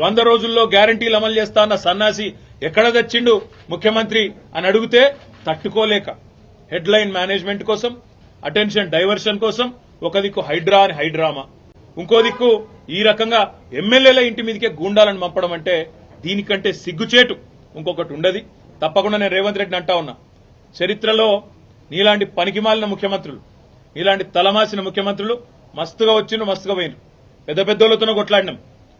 వంద రోజుల్లో గ్యారంటీలు అమలు చేస్తా అన్న సన్నాసి ఎక్కడ తెచ్చిండు ముఖ్యమంత్రి అని అడిగితే తట్టుకోలేక. హెడ్లైన్ మేనేజ్మెంట్ కోసం అటెన్షన్ డైవర్షన్ కోసం ఒక దిక్కు హైడ్రా అని హైడ్రామా. ఇంకో దిక్కు ఈ రకంగా ఎమ్మెల్యేల ఇంటి మీదకే గూండాలను పంపడం అంటే దీనికంటే సిగ్గుచేటు ఇంకొకటి ఉండదు. తప్పకుండా నేను రేవంత్ రెడ్డిని అంటా ఉన్నా. చరిత్రలో నీలాంటి పనికిమాలిన ముఖ్యమంత్రులు నీలాంటి తలమాసిన ముఖ్యమంత్రులు మస్తుగా వచ్చిండ్రు మస్తుగా పోయినరు పెద్ద పెద్దోళ్ళతో కొట్లాడినాం.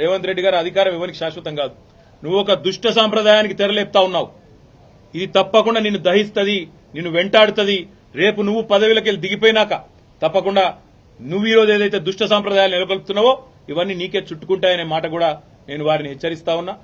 రేవంత్ రెడ్డి గారు అధికారం ఇవ్వనికి శాశ్వతం కాదు. నువ్వు ఒక దుష్ట సాంప్రదాయానికి తెరలేపుతా ఉన్నావు. ఇది తప్పకుండా నిన్ను దహిస్తుంది నిన్ను వెంటాడుతుంది. రేపు నువ్వు పదవిలోకి వెళ్ళి దిగిపోయినాక తప్పకుండా నువ్వు ఈ రోజు ఏదైతే దుష్ట సాంప్రదాయాలు నెలకొల్పుతున్నావో ఇవన్నీ నీకే చుట్టుకుంటాయనే మాట కూడా నేను వారిని హెచ్చరిస్తా ఉన్నా.